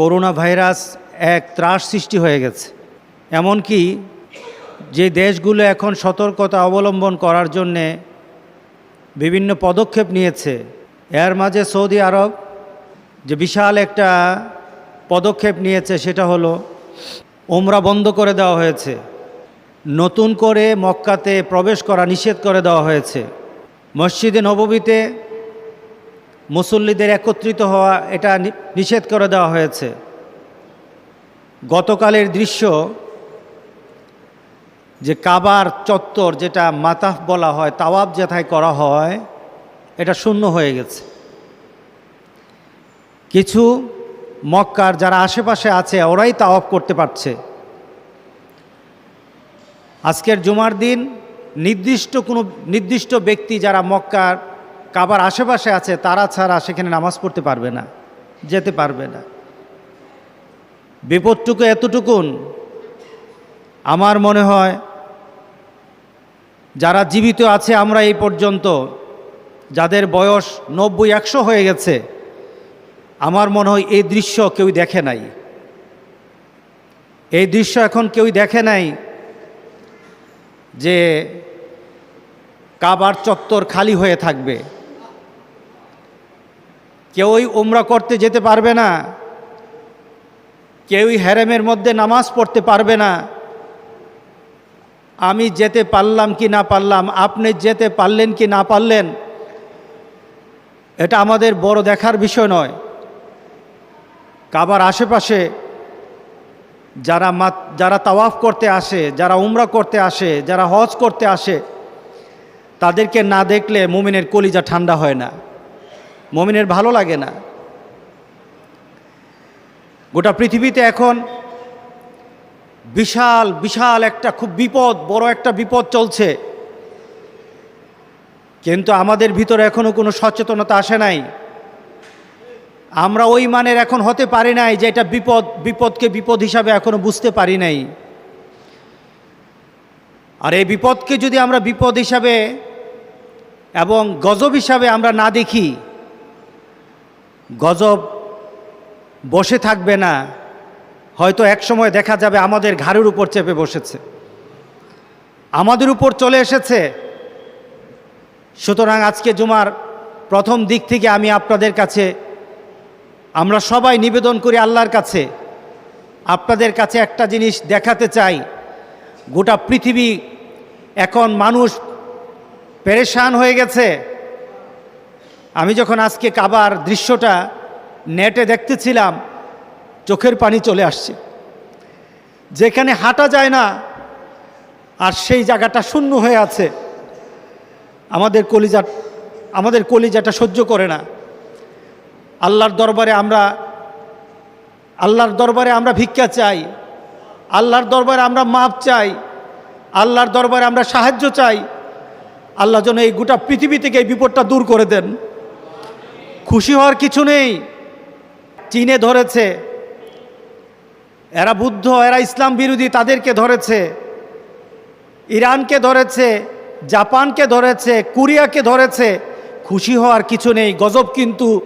Corona virus এক ত্রাস সৃষ্টি হয়ে গেছে। এমনকি যে দেশগুলো এখন সতর্কতা অবলম্বন করার জন্যে বিভিন্ন পদক্ষেপ নিয়েছে, এর মাঝে সৌদি আরব যে বিশাল একটা পদক্ষেপ নিয়েছে সেটা হলো ওমরা বন্ধ করে দেওয়া হয়েছে, নতুন করে মক্কাতে প্রবেশ করা নিষেধ করে দেওয়া হয়েছে। মসজিদে নববীতে মুসল্লিদের একত্রিত হওয়া, এটা নিষেধ করে দেওয়া হয়েছে। গতকালের দৃশ্য যে কাবার চত্বর যেটা মাতাফ বলা হয়, তাওয়াব যেথায় করা হয়, এটা শূন্য হয়ে গেছে। কিছু মক্কার যারা আশেপাশে আছে, ওরাই তাওয়াব করতে পারছে। আজকের জুমার দিন নির্দিষ্ট কোনো, নির্দিষ্ট ব্যক্তি যারা মক্কার কাবার আশেপাশে আছে, তারা ছাড়া সেখানে নামাজ পড়তে পারবে না, যেতে পারবে না। বিপদটুকু এতটুকুন আমার মনে হয় যারা জীবিত আছে আমরা এই পর্যন্ত, যাদের বয়স নব্বই একশো হয়ে গেছে, আমার মনে হয় এই দৃশ্য কেউ দেখে নাই। এই দৃশ্য এখন কেউ দেখে নাই যে কাবার চত্বর খালি হয়ে থাকবে। কেউই উমরা করতে যেতে পারবে না। কেউই হ্যারেমের মধ্যে নামাজ পড়তে পারবে না। আমি যেতে পারলাম কি না পারলাম, আপনি যেতে পারলেন কি না পারলেন, এটা আমাদের বড় দেখার বিষয় নয়। কাবার আশেপাশে যারা মাত, যারা তাওয়াফ করতে আসে, যারা উমরা করতে আসে, যারা হজ করতে আসে, তাদেরকে না দেখলে মুমিনের কলিজা ঠান্ডা হয় না। মুমিনের ভালো লাগে না। গোটা পৃথিবীতে এখন বিশাল বিশাল একটা খুব বিপদ, বড় একটা বিপদ চলছে। কিন্তু আমাদের ভিতরে এখনও কোনো সচেতনতা আসে নাই। আমরা ওই মানের এখন হতে পারি নাই যে এটা বিপদ, বিপদকে বিপদ হিসাবে এখনও বুঝতে পারি নাই। আর এই বিপদকে যদি আমরা বিপদ হিসাবে এবং গজব হিসাবে আমরা না দেখি গজব বসে থাকবে না, হয়তো এক সময় দেখা যাবে আমাদের ঘাড়ের উপর চেপে বসেছে। আমাদের উপর চলে এসেছে। সুতরাং আজকে জুমার প্রথম দিক থেকে আমি আপনাদের কাছে, আমরা সবাই নিবেদন করি আল্লাহর কাছে, আপনাদের কাছে একটা জিনিস দেখাতে চাই। গোটা পৃথিবী এখন মানুষ পেরেশান হয়ে গেছে। আমি যখন আজকে কাবার দৃশ্যটা নেটে দেখতেছিলাম, চোখের পানি চলে আসছে। যেখানে হাঁটা যায় না, আর সেই জায়গাটা শূন্য হয়ে আছে, আমাদের কলিজা আমাদের কলিজাটা সহ্য করে না। আল্লাহর দরবারে আমরা আল্লাহর দরবারে আমরা ভিক্ষা চাই, আল্লাহর দরবারে আমরা মাপ চাই, আল্লাহর দরবারে আমরা সাহায্য চাই। আল্লাহ যেন এই গোটা পৃথিবী থেকে এই বিপদটা দূর করে দেন। খুশি হওয়ার কিছু নেই। চীনে ধরেছে। এরা বুদ্ধ, এরা ইসলাম বিরোধী, তাদেরকে ধরেছে। ইরানকে ধরেছে, জাপানকে ধরেছে, কোরিয়াকে ধরেছে। খুশি হওয়ার কিছু নেই। গজব কিন্তু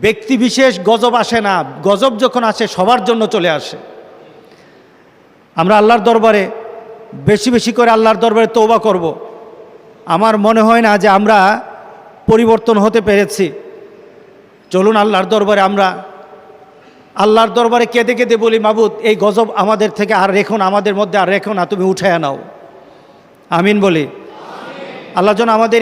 ব্যক্তি বিশেষ গজব আসে না। গজব যখন আসে, সবার জন্য চলে আসে। আমরা আল্লাহর দরবারে, বেশি বেশি করে আল্লাহর দরবারে তৌবা করব। আমার মনে হয় না যে আমরা পরিবর্তন হতে পেরেছি। চলুন আল্লাহর দরবারে আমরা, আল্লাহর দরবারে কেঁদে কেঁদে বলি, মাবুদ, এই গজব আমাদের থেকে আর রেখো না, আমাদের মধ্যে আর রেখো না, তুমি উঠে আনাও আমিন বলি। আল্লাহ যেন আমাদের